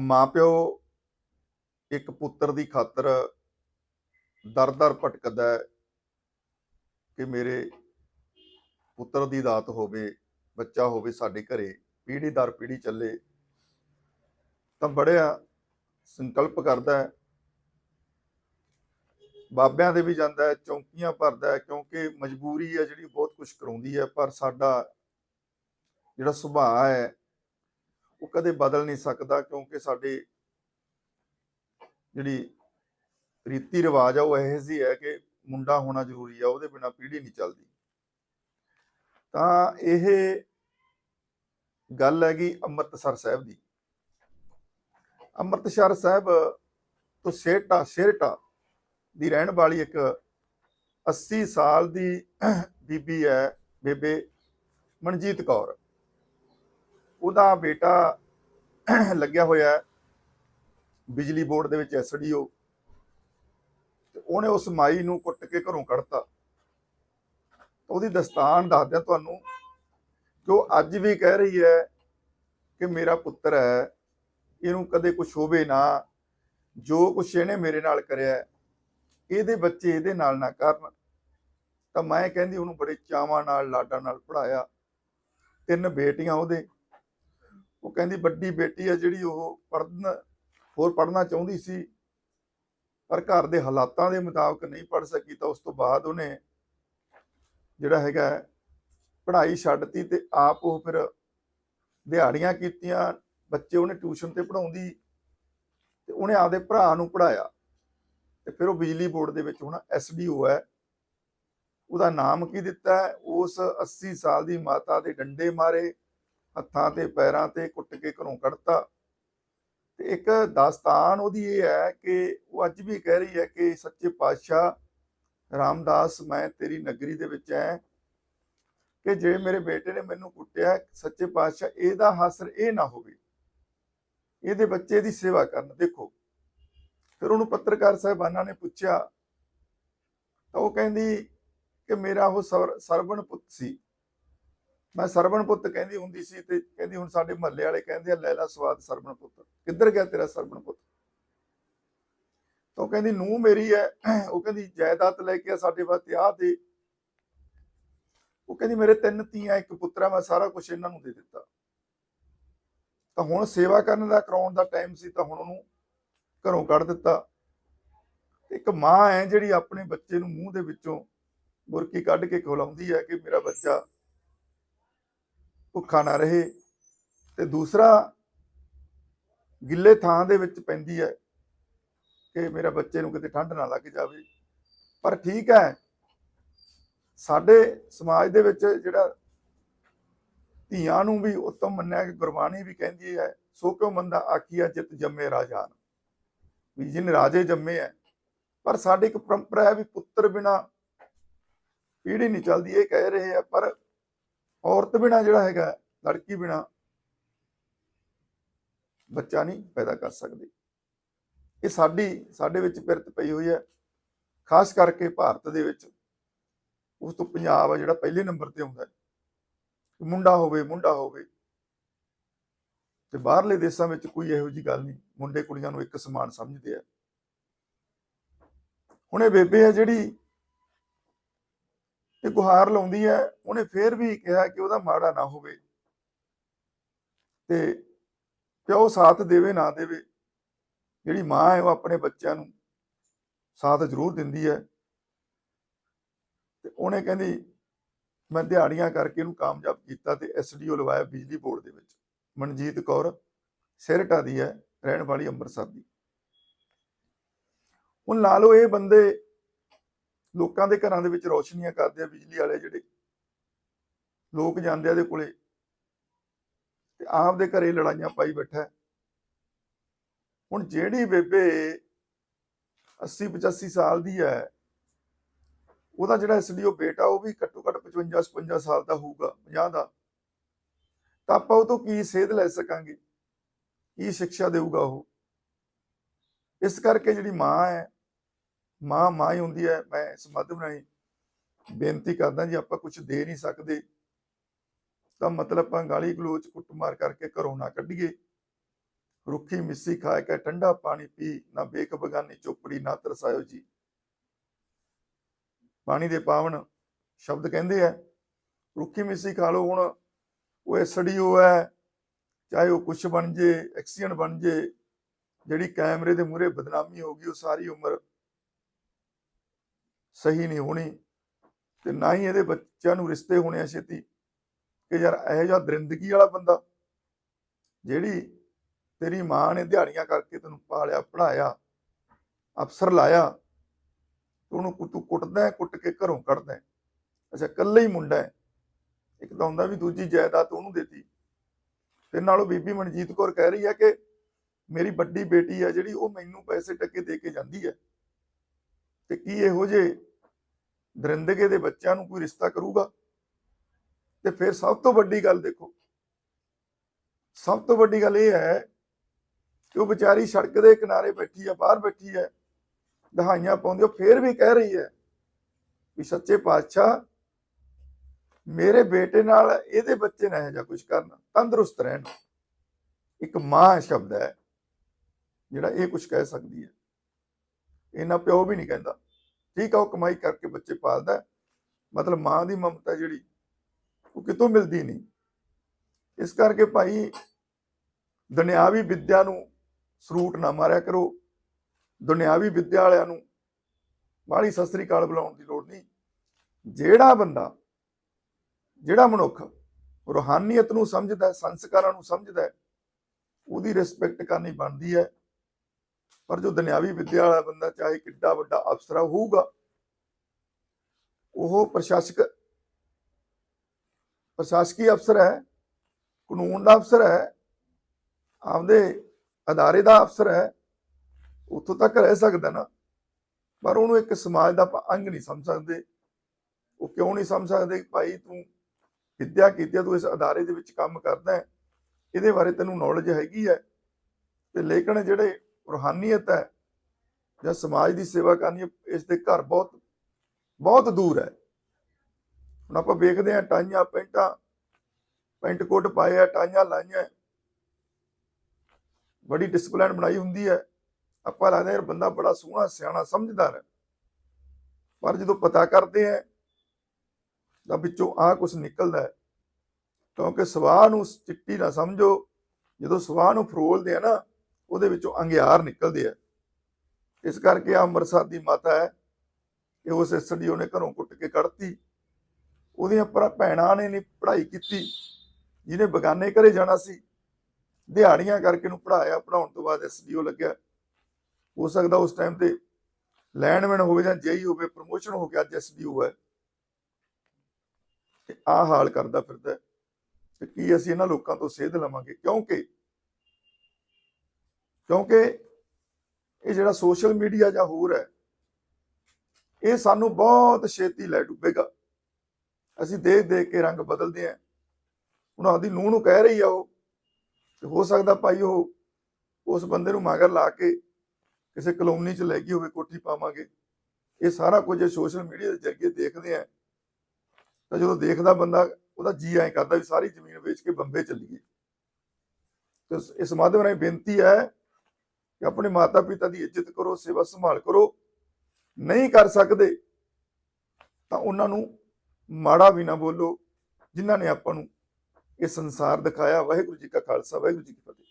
ਮਾਪਿਓ ਇੱਕ ਪੁੱਤਰ ਦੀ ਖਾਤਰ ਦਰ-ਦਰ ਭਟਕਦਾ ਕਿ ਮੇਰੇ ਪੁੱਤਰ ਦੀ ਦਾਤ ਹੋਵੇ, ਬੱਚਾ ਹੋਵੇ ਸਾਡੇ ਘਰੇ, ਪੀੜ੍ਹੀ ਦਰ ਪੀੜ੍ਹੀ ਚੱਲੇ, ਤਾਂ ਬੜਿਆ ਸੰਕਲਪ ਕਰਦਾ ਹੈ। ਬਾਬਿਆਂ ਦੇ ਵੀ ਜਾਂਦਾ ਹੈ, ਚੌਂਕੀਆਂ ਭਰਦਾ ਹੈ, ਕਿਉਂਕਿ ਮਜਬੂਰੀ ਹੈ ਜਿਹੜੀ ਬਹੁਤ ਕੁਝ ਕਰਾਉਂਦੀ ਹੈ, ਪਰ ਸਾਡਾ ਜਿਹੜਾ ਸੁਭਾਅ ਹੈ ਉਹ ਕਦੇ ਬਦਲ ਨਹੀਂ ਸਕਦਾ ਕਿਉਂਕਿ ਸਾਡੇ ਜਿਹੜੀ ਰੀਤੀ ਰਿਵਾਜ ਆ, ਉਹ ਇਹੋ ਜਿਹੀ ਹੈ ਕਿ ਮੁੰਡਾ ਹੋਣਾ ਜ਼ਰੂਰੀ ਆ, ਉਹਦੇ ਬਿਨਾ ਪੀੜ੍ਹੀ ਨਹੀਂ ਚੱਲਦੀ। ਤਾਂ ਇਹ ਗੱਲ ਹੈਗੀ ਅੰਮ੍ਰਿਤਸਰ ਸਾਹਿਬ ਦੀ। ਅੰਮ੍ਰਿਤਸਰ ਸਾਹਿਬ ਤੋਂ ਸੇਟਾ, ਸ਼ੇਰਟਾ ਦੀ ਰਹਿਣ ਵਾਲੀ ਇੱਕ 80 ਸਾਲ ਦੀ ਬੀਬੀ ਹੈ ਬੇਬੇ ਮਨਜੀਤ ਕੌਰ। ਉਹਦਾ ਬੇਟਾ ਲੱਗਿਆ ਹੋਇਆ ਬਿਜਲੀ ਬੋਰਡ ਦੇ ਵਿੱਚ ਐਸਡੀਓ ਤੇ ਉਹਨੇ ਉਸ ਮਾਈ ਨੂੰ ਕੁੱਟ ਕੇ ਘਰੋਂ ਕੱਢਤਾ। ਉਹਦੀ ਦਸਤਾਨ ਦੱਸਦਿਆਂ ਤੁਹਾਨੂੰ ਕਿ ਉਹ ਅੱਜ ਵੀ ਕਹਿ ਰਹੀ ਹੈ ਕਿ ਮੇਰਾ ਪੁੱਤਰ ਹੈ, ਇਹਨੂੰ ਕਦੇ ਕੁਝ ਹੋਵੇ ਨਾ, ਜੋ ਕੁਛ ਇਹਨੇ ਮੇਰੇ ਨਾਲ ਕਰਿਆ ਇਹਦੇ ਬੱਚੇ ਇਹਦੇ ਨਾਲ ਨਾ ਕਰਨ। ਤਾਂ ਮੈਂ ਕਹਿੰਦੀ ਉਹਨੂੰ ਬੜੇ ਚਾਵਾਂ ਨਾਲ, ਲਾਡਾਂ ਨਾਲ ਪੜਾਇਆ ਤਿੰਨ ਬੇਟੀਆਂ ਉਹਦੇ। ਉਹ ਕਹਿੰਦੀ ਵੱਡੀ ਬੇਟੀ ਹੈ ਜਿਹੜੀ ਉਹ ਪੜਨ ਹੋਰ ਪੜਨਾ ਚਾਹੁੰਦੀ ਸੀ, ਪਰ ਘਰ ਦੇ ਹਾਲਾਤਾਂ ਦੇ ਮੁਤਾਬਕ ਨਹੀਂ ਪੜ ਸਕੀ ਤਾਂ ਉਸ ਤੋਂ ਬਾਅਦ ਉਹਨੇ ਜਿਹੜਾ ਹੈਗਾ ਪੜ੍ਹਾਈ ਛੱਡਤੀ ਤੇ ਆਪ ਉਹ ਫਿਰ ਦਿਹਾੜੀਆਂ ਕੀਤੀਆਂ, ਬੱਚੇ ਉਹਨੇ ਟਿਊਸ਼ਨ ਤੇ ਪੜਾਉਂਦੀ ਤੇ ਉਹਨੇ ਆਪਦੇ ਭਰਾ ਨੂੰ ਪੜਾਇਆ ਤੇ ਫਿਰ ਉਹ ਬਿਜਲੀ ਬੋਰਡ ਦੇ ਵਿੱਚ ਹੁਣ ਐਸਡੀਓ ਹੈ। ਉਹਦਾ ਨਾਮ ਕੀ ਦਿੱਤਾ ਉਸ 80 ਸਾਲ ਦੀ ਮਾਤਾ ਦੇ ਡੰਡੇ ਮਾਰੇ। ਹੱਥਾਂ ਤੇ, ਪੈਰਾਂ ਤੇ ਕੁੱਟ ਕੇ ਘਰੋਂ ਕੱਢਤਾ। ਤੇ ਇੱਕ ਦਾਸਤਾਨ ਉਹਦੀ ਇਹ ਹੈ ਕਿ ਉਹ ਅੱਜ ਵੀ ਕਹਿ ਰਹੀ ਹੈ ਕਿ ਸੱਚੇ ਪਾਤਸ਼ਾਹ, ਰਾਮਦਾਸ, ਮੈਂ ਤੇਰੀ ਨਗਰੀ ਦੇ ਵਿੱਚ ਐ ਕਿ ਜੇ ਮੇਰੇ ਬੇਟੇ ਨੇ ਮੈਨੂੰ ਕੁੱਟਿਆ, ਸੱਚੇ ਪਾਤਸ਼ਾਹ, ਇਹਦਾ ਹਾਸਰ ਇਹ ਨਾ ਹੋਵੇ। ਇਹਦੇ ਬੱਚੇ ਦੀ ਸੇਵਾ ਕਰਨ। ਦੇਖੋ, ਫਿਰ ਉਹਨੂੰ ਪੱਤਰਕਾਰ ਸਾਹਿਬਾਨਾਂ ਨੇ ਪੁੱਛਿਆ ਤਾਂ ਉਹ ਕਹਿੰਦੀ ਕਿ ਮੇਰਾ ਉਹ ਸਰ- ਸਰਵਣ ਪੁੱਤ ਸੀ। ਮੈਂ ਸਰਵਣ ਪੁੱਤ ਕਹਿੰਦੀ ਹੁੰਦੀ ਸੀ ਤੇ ਕਹਿੰਦੀ ਹੁਣ ਸਾਡੇ ਮਹੱਲੇ ਵਾਲੇ ਕਹਿੰਦੇ ਆ, ਲੈ ਸਵਾਦ ਸਰਵਣ ਪੁੱਤ। ਕਿੱਧਰ ਗਿਆ ਤੇਰਾ ਸਰਵਣ ਪੁੱਤ? ਤਾਂ ਕਹਿੰਦੀ ਨੂੰ ਮੇਰੀ ਹੈ ਉਹ ਕਹਿੰਦੀ, ਜਾਇਦਾਦ ਲੈ ਕੇ ਸਾਡੇ ਵਾਸਤੇ ਆ ਦੇ। ਉਹ ਕਹਿੰਦੀ, ਮੇਰੇ ਤਿੰਨ ਧੀਆਂ, ਇੱਕ ਪੁੱਤਰਾ ਮੈਂ ਸਾਰਾ ਕੁਝ ਇਹਨਾਂ ਨੂੰ ਦੇ ਦਿੱਤਾ। ਤਾਂ ਹੁਣ ਸੇਵਾ ਕਰਨ ਦਾ, ਕਰਾਉਣ ਦਾ ਟਾਈਮ ਸੀ, ਤਾਂ ਹੁਣ ਉਹਨੂੰ ਘਰੋਂ ਕੱਢ ਦਿੱਤਾ। ਤੇ ਇੱਕ ਮਾਂ ਹੈ ਜਿਹੜੀ ਆਪਣੇ ਬੱਚੇ ਨੂੰ ਮੂੰਹ ਦੇ ਵਿੱਚੋਂ ਬੁਰਕੀ ਕੱਢ ਕੇ ਖਿਲਾਉਂਦੀ ਹੈ ਕਿ ਮੇਰਾ ਬੱਚਾ ਭੁੱਖਾ ਨਾ ਰਹੇ। ਤੇ ਦੂਸਰਾ ਗਿੱਲੇ ਥਾਂ ਦੇ ਵਿੱਚ ਪੈਂਦੀ ਹੈ ਕਿ ਮੇਰਾ ਬੱਚੇ ਨੂੰ ਕਿਤੇ ਠੰਡ ਨਾ ਲੱਗ ਜਾਵੇ। ਪਰ ਠੀਕ ਹੈ, ਸਾਡੇ ਸਮਾਜ ਦੇ ਵਿੱਚ ਜਿਹੜਾ ਧੀਆਂ ਨੂੰ ਵੀ ਉੱਤਮ ਮੰਨਿਆ ਕਿ ਗੁਰਬਾਣੀ ਵੀ ਕਹਿੰਦੀ ਹੈ, ਸੋ ਕਿਉ ਮੰਦਾ ਆਖੀਆ ਜਿਤ ਜੰਮੇ ਰਾਜਾਨ। ਵੀ ਜਿਨ ਰਾਜੇ ਜੰਮੇ ਹੈ ਪਰ ਸਾਡੀ ਇੱਕ ਪਰੰਪਰਾ ਹੈ ਵੀ ਪੁੱਤਰ ਬਿਨਾ ਪੀੜ੍ਹੀ ਨਹੀਂ ਚੱਲਦੀ, ਇਹ ਕਹਿ ਰਹੇ ਆ, ਪਰ ਔਰਤ ਬਿਨਾ ਜਿਹੜਾ ਹੈਗਾ, ਲੜਕੀ ਬਿਨਾ ਬੱਚਾ ਨਹੀਂ ਪੈਦਾ ਕਰ ਸਕਦੀ। ਇਹ ਸਾਡੀ, ਸਾਡੇ ਵਿੱਚ ਪਿਰਤ ਪਈ ਹੋਈ ਹੈ। ਖਾਸ ਕਰਕੇ ਭਾਰਤ ਦੇ ਵਿੱਚ ਉਸ ਤੋਂ ਪੰਜਾਬ ਆ ਜਿਹੜਾ ਪਹਿਲੇ ਨੰਬਰ ਤੇ ਆਉਂਦਾ ਹੈ। ਮੁੰਡਾ ਹੋਵੇ ਮੁੰਡਾ ਹੋਵੇ। ਤੇ ਬਾਹਰਲੇ ਦੇਸ਼ਾਂ ਵਿੱਚ ਕੋਈ ਇਹੋ ਜੀ ਗੱਲ ਨਹੀਂ। ਮੁੰਡੇ ਕੁੜੀਆਂ ਨੂੰ ਇੱਕ ਸਮਾਨ ਸਮਝਦੇ ਆ। ਹੁਣ ਇਹ ਬੇਬੇ ਆ ਜਿਹੜੀ ਇਹ ਗੁਹਾਰ ਲਾਉਂਦੀ ਹੈ, ਉਹਨੇ ਫੇਰ ਵੀ ਕਿਹਾ ਕਿ ਉਹਦਾ ਮਾੜਾ ਨਾ ਹੋਵੇ ਤੇ ਪਿਓ ਸਾਥ ਦੇਵੇ ਨਾ ਦੇਵੇ, ਜਿਹੜੀ ਮਾਂ ਹੈ ਉਹ ਆਪਣੇ ਬੱਚਿਆਂ ਨੂੰ ਸਾਥ ਜ਼ਰੂਰ ਦਿੰਦੀ ਹੈ ਤੇ ਉਹਨੇ ਕਹਿੰਦੀ, ਮੈਂ ਦਿਹਾੜੀਆਂ ਕਰਕੇ ਇਹਨੂੰ ਕਾਮਯਾਬ ਕੀਤਾ ਤੇ ਐਸਡੀਓ ਲਵਾਇਆ ਬਿਜਲੀ ਬੋਰਡ ਦੇ ਵਿੱਚ। ਮਨਜੀਤ ਕੌਰ ਸਿਰਟਾ ਦੀ ਹੈ, ਰਹਿਣ ਵਾਲੀ ਅੰਮ੍ਰਿਤਸਰ ਦੀ। ਹੁਣ ਲਾ ਲਓ ਇਹ ਬੰਦੇ ਲੋਕਾਂ ਦੇ ਘਰਾਂ ਦੇ ਵਿੱਚ ਰੋਸ਼ਨੀਆਂ ਕਰਦੇ ਆ ਬਿਜਲੀ ਵਾਲੇ ਜਿਹੜੇ ਲੋਕ ਜਾਂਦੇ ਆ ਦੇ ਕੋਲੇ ਤੇ ਆਪ ਦੇ ਘਰੇ ਲੜਾਈਆਂ ਪਾਈ ਬੈਠਾ। ਹੁਣ ਜਿਹੜੀ ਬੇਬੇ 80 85 ਸਾਲ ਦੀ ਹੈ, ਉਹਦਾ ਜਿਹੜਾ ਐਸਡੀਓ ਬੇਟਾ ਉਹ ਵੀ ਘੱਟੋ ਘੱਟ 55 56 ਸਾਲ ਦਾ ਹੋਊਗਾ 50 ਦਾ। ਤਾਂ ਆਪਾਂ ਉਹ ਤੋਂ ਕੀ ਸੇਧ ਲੈ ਸਕਾਂਗੇ? ਕੀ ਸਿੱਖਿਆ ਦੇਊਗਾ ਉਹ? ਇਸ ਕਰਕੇ ਜਿਹੜੀ ਮਾਂ ਹੈ ਮਾਂ ਮਾਂ ਹੀ ਹੁੰਦੀ ਹੈ। ਮੈਂ ਇਸ ਮਾਧਿਅਮ ਰਾਹੀਂ ਬੇਨਤੀ ਕਰਦਾ ਜੀ, ਆਪਾਂ ਕੁਝ ਦੇ ਨਹੀਂ ਸਕਦੇ। ਤਾਂ ਮਤਲਬ ਆਪਾਂ ਗਾਲੀ ਗਲੋਚ, ਕੁੱਟਮਾਰ ਕਰਕੇ ਘਰੋਂ ਨਾ ਕੱਢੀਏ। ਰੁੱਖੀ ਮਿੱਸੀ ਖਾ ਕੇ ਠੰਡਾ ਪਾਣੀ ਪੀ, ਨਾ ਬੇਕ ਬਗਾਨੀ ਚੋਪੜੀ, ਨਾ ਤਰਸਾਇਓ ਜੀ। ਪਾਣੀ ਦੇ ਪਾਵਨ ਸ਼ਬਦ ਕਹਿੰਦੇ ਆ, ਰੁੱਖੀ ਮਿੱਸੀ ਖਾ ਲਓ ਹੁਣ, ਉਹ ਐਸਡੀਓ ਹੈ, ਚਾਹੇ ਉਹ ਕੁਛ ਬਣ ਜੇ, ਐਕਸੀਡੈਂਟ ਬਣ ਜੇ, ਜਿਹੜੀ ਕੈਮਰੇ ਦੇ ਮੂਹਰੇ ਬਦਨਾਮੀ ਹੋ ਗਈ, ਉਹ ਸਾਰੀ ਉਮਰ ਸਹੀ ਨਹੀਂ ਹੋਣੀ ਤੇ ਨਾ ਹੀ ਇਹਦੇ ਬੱਚਿਆਂ ਨੂੰ ਰਿਸ਼ਤੇ ਹੋਣੇ ਆ ਛੇਤੀ ਕਿ ਯਾਰ ਇਹੋ ਜਿਹਾ ਦਰਿੰਦਗੀ ਵਾਲਾ ਬੰਦਾ ਜਿਹੜੀ ਤੇਰੀ ਮਾਂ ਨੇ ਦਿਹਾੜੀਆਂ ਕਰਕੇ ਤੈਨੂੰ ਪਾਲਿਆ ਪੜਾਇਆ ਅਫਸਰ ਲਾਇਆ ਉਹਨੂੰ ਤੂੰ ਕੁੱਟਦਾ ਹੈ, ਕੁੱਟ ਕੇ ਘਰੋਂ ਕੱਢਦਾ ਹੈ। ਅੱਛਾ ਇਕੱਲਾ ਹੀ ਮੁੰਡਾ ਹੈ। ਇੱਕ ਤਾਂ ਹੁੰਦਾ ਵੀ ਦੂਜੀ ਜਾਇਦਾਦ ਉਹਨੂੰ ਦਿੱਤੀ। ਫਿਰ ਨਾਲੋਂ ਬੀਬੀ ਮਨਜੀਤ ਕੌਰ ਕਹਿ ਰਹੀ ਹੈ ਕਿ ਮੇਰੀ ਵੱਡੀ ਬੇਟੀ ਹੈ ਜਿਹੜੀ ਉਹ ਮੈਨੂੰ ਪੈਸੇ ਟੱਕੇ ਦੇ ਕੇ ਜਾਂਦੀ ਹੈ। ਤੇ ਕੀ ਇਹੋ ਜੇ ਦਰਿੰਦਗੇ ਦੇ ਬੱਚਿਆਂ ਨੂੰ ਕੋਈ ਰਿਸ਼ਤਾ ਕਰੂਗਾ? ਤੇ ਫਿਰ ਸਭ ਤੋਂ ਵੱਡੀ ਗੱਲ ਦੇਖੋ। ਸਭ ਤੋਂ ਵੱਡੀ ਗੱਲ ਇਹ ਹੈ ਕਿ ਉਹ ਵਿਚਾਰੀ ਸੜਕ ਦੇ ਕਿਨਾਰੇ ਬੈਠੀ ਹੈ, ਬਾਹਰ ਬੈਠੀ ਹੈ, ਦਹਾਈਆਂ ਪਾਉਂਦੀ ਉਹ ਫਿਰ ਵੀ ਕਹਿ ਰਹੀ ਹੈ ਵੀ ਸੱਚੇ ਪਾਤਸ਼ਾਹ, ਮੇਰੇ ਬੇਟੇ ਨਾਲ ਇਹਦੇ ਬੱਚੇ ਨਾ ਇਹ ਜਾਂ ਕੁਝ ਕਰਨਾ, ਤੰਦਰੁਸਤ ਰਹਿਣ। ਇੱਕ ਮਾਂ ਸ਼ਬਦ ਹੈ, ਜਿਹੜਾ ਇਹ ਕੁਝ ਕਹਿ ਸਕਦੀ ਹੈ। ਇਹਨਾਂ ਪਿਓ ਵੀ ਨਹੀਂ ਕਹਿੰਦਾ। ਠੀਕ ਆ, ਉਹ ਕਮਾਈ ਕਰਕੇ ਬੱਚੇ ਪਾਲਦਾ ਮਤਲਬ ਮਾਂ ਦੀ ਮਮਤਾ ਜਿਹੜੀ, ਉਹ ਕਿਤੋਂ ਮਿਲਦੀ ਨਹੀਂ। ਇਸ ਕਰਕੇ ਭਾਈ ਦੁਨਿਆਵੀ ਵਿੱਦਿਆ ਨੂੰ ਸਰੂਟ ਨਾ ਮਾਰਿਆ ਕਰੋ। ਦੁਨਿਆਵੀ ਵਿੱਦਿਆ ਵਾਲਿਆਂ ਨੂੰ ਬਾਹਲੀ ਸਤਿ ਸ੍ਰੀ ਬੁਲਾਉਣ ਦੀ ਲੋੜ ਨਹੀਂ। ਜਿਹੜਾ ਬੰਦਾ, ਜਿਹੜਾ ਮਨੁੱਖ ਰੂਹਾਨੀਅਤ ਨੂੰ ਸਮਝਦਾ ਸੰਸਕਾਰਾਂ ਨੂੰ ਸਮਝਦਾ ਉਹਦੀ ਰਿਸਪੈਕਟ ਕਰਨੀ ਬਣਦੀ ਹੈ। ਪਰ ਜੋ ਦੁਨਿਆਵੀ ਵਿੱਦਿਆ ਵਾਲਾ ਬੰਦਾ ਚਾਹੇ ਕਿੱਡਾ ਵੱਡਾ ਅਫਸਰ ਹੋਊਗਾ। ਉਹ ਪ੍ਰਸ਼ਾਸਕ ਪ੍ਰਸ਼ਾਸਕੀ ਅਫਸਰ ਹੈ, ਕਾਨੂੰਨ ਦਾ ਅਫਸਰ ਹੈ, ਆਪਦੇ ਅਦਾਰੇ ਦਾ ਅਫਸਰ ਹੈ, ਉੱਥੋਂ ਤੱਕ ਰਹਿ ਸਕਦਾ ਨਾ। ਪਰ ਉਹਨੂੰ ਇੱਕ ਸਮਾਜ ਦਾ ਆਪਾਂ ਅੰਗ ਨਹੀਂ ਸਮਝ ਸਕਦੇ। ਉਹ ਕਿਉਂ ਨਹੀਂ ਸਮਝ ਸਕਦੇ ਕਿ ਭਾਈ ਤੂੰ ਵਿੱਦਿਆ ਕੀਤੀ ਤੂੰ ਇਸ ਅਦਾਰੇ ਦੇ ਵਿੱਚ ਕੰਮ ਕਰਦਾ ਹੈ। ਇਹਦੇ ਬਾਰੇ ਤੈਨੂੰ ਨੌਲੇਜ ਹੈਗੀ ਹੈ। ਤੇ ਲੇਕਿਨ ਜਿਹੜੇ ਰੂਹਾਨੀਅਤ ਹੈ ਜਾਂ ਸਮਾਜ ਦੀ ਸੇਵਾ ਕਰਨੀ ਇਸ ਦੇ ਘਰ ਬਹੁਤ ਬਹੁਤ ਦੂਰ ਹੈ। ਹੁਣ ਆਪਾਂ ਵੇਖਦੇ ਹਾਂ ਟਾਈਆਂ ਪੈਂਟਾਂ, ਪੈਂਟ ਕੋਟ ਪਾਏ ਆ ਟਾਈਆਂ ਲਾਈਆਂ। ਬੜੀ ਡਿਸਪਲਿਨ ਬਣਾਈ ਹੁੰਦੀ ਹੈ। ਆਪਾਂ ਲੱਗਦਾ ਯਾਰ ਬੰਦਾ ਬੜਾ ਸੋਹਣਾ, ਸਿਆਣਾ, ਸਮਝਦਾਰ ਹੈ। ਪਰ ਜਦੋਂ ਪਤਾ ਕਰਦੇ ਆ ਤਾਂ ਵਿੱਚੋਂ ਆ ਕੁਝ ਨਿਕਲਦਾ ਹੈ। ਕਿਉਂਕਿ ਸਵਾਹ ਨੂੰ ਚਿੱਟੀ ਨਾ ਸਮਝੋ। ਜਦੋਂ ਸਵਾਹ ਨੂੰ ਫਰੋਲਦੇ ਆ ਨਾ ਉਹਦੇ ਵਿੱਚੋਂ ਅੰਗਿਆਰ ਨਿਕਲਦੇ ਆ। ਇਸ ਕਰਕੇ ਆ ਅੰਮ੍ਰਿਤਸਰ ਦੀ ਮਾਤਾ ਹੈ ਕਿ ਉਸ ਐਸਡੀਓ ਨੇ ਘਰੋਂ ਕੁੱਟ ਕੇ ਕੱਢਤੀ। ਉਹਦੀਆਂ ਪਰ ਭੈਣਾਂ ਨੇ ਨਹੀਂ ਪੜ੍ਹਾਈ ਕੀਤੀ, ਜਿਹਨੇ ਬਗਾਨੇ ਘਰੇ ਜਾਣਾ ਸੀ। ਦਿਹਾੜੀਆਂ ਕਰਕੇ ਨੂੰ ਪੜਾਇਆ ਪੜਾਉਣ ਤੋਂ ਬਾਅਦ ਐਸਡੀਓ ਲੱਗਿਆ। ਹੋ ਸਕਦਾ ਉਸ ਟਾਈਮ ਤੇ ਲੈਂਡਮੈਨ ਹੋਵੇ ਜਾਂ ਜੇਈ ਹੋਵੇ ਪ੍ਰਮੋਸ਼ਨ ਹੋ ਕੇ ਅੱਜ ਐਸਡੀਓ ਹੈ। ਤੇ ਆ ਹਾਲ ਕਰਦਾ ਫਿਰਦਾ ਤੇ ਕੀ ਅਸੀਂ ਇਹਨਾਂ ਲੋਕਾਂ ਤੋਂ ਸੇਧ ਲਵਾਂਗੇ? ਕਿਉਂਕਿ ਕਿਉਂਕਿ ਇਹ ਜਿਹੜਾ ਸੋਸ਼ਲ ਮੀਡੀਆ ਜਾਂ ਹੋਰ ਹੈ, ਇਹ ਸਾਨੂੰ ਬਹੁਤ ਛੇਤੀ ਲੈ ਡੁੱਬੇਗਾ। ਅਸੀਂ ਦੇਖ ਦੇਖ ਕੇ ਰੰਗ ਬਦਲਦੇ ਆਂ ਹੁਣ ਆਦੀ ਨੂੰਹ ਨੂੰ ਕਹਿ ਰਹੀ ਆ ਉਹ ਤੇ ਹੋ ਸਕਦਾ ਭਾਈ ਉਹ ਉਸ ਬੰਦੇ ਨੂੰ ਮਗਰ ਲਾ ਕੇ ਕਿਸੇ ਕਲੋਨੀ 'ਚ ਲੈ ਗਈ ਹੋਵੇ, ਕੋਠੀ ਪਾਵਾਂਗੇ। ਇਹ ਸਾਰਾ ਕੁਝ ਸੋਸ਼ਲ ਮੀਡੀਆ ਦੇ ਜ਼ਰੀਏ ਦੇਖਦੇ ਆ ਤਾਂ ਜਦੋਂ ਦੇਖਦਾ ਬੰਦਾ, ਉਹਦਾ ਜੀ ਐਂ ਕਰਦਾ ਵੀ ਸਾਰੀ ਜ਼ਮੀਨ ਵੇਚ ਕੇ ਬੰਬੇ ਚੱਲੀਏ। ਤੇ ਇਸ ਮਾਧਿਅਮ ਰਾਹੀਂ ਬੇਨਤੀ ਹੈ ਕਿ ਆਪਣੇ ਮਾਤਾ ਪਿਤਾ ਦੀ ਇੱਜ਼ਤ ਕਰੋ, ਸੇਵਾ ਸੰਭਾਲ ਕਰੋ, ਨਹੀਂ ਕਰ ਸਕਦੇ, ਤਾਂ ਉਹਨਾਂ ਨੂੰ ਮਾੜਾ ਵੀ ਨਾ ਬੋਲੋ, ਜਿਨ੍ਹਾਂ ਨੇ ਆਪਾਂ ਨੂੰ ਇਹ ਸੰਸਾਰ ਦਿਖਾਇਆ। ਵਾਹਿਗੁਰੂ ਜੀ ਕਾ ਖਾਲਸਾ, ਵਾਹਿਗੁਰੂ ਜੀ ਕੀ ਫਤਿਹ।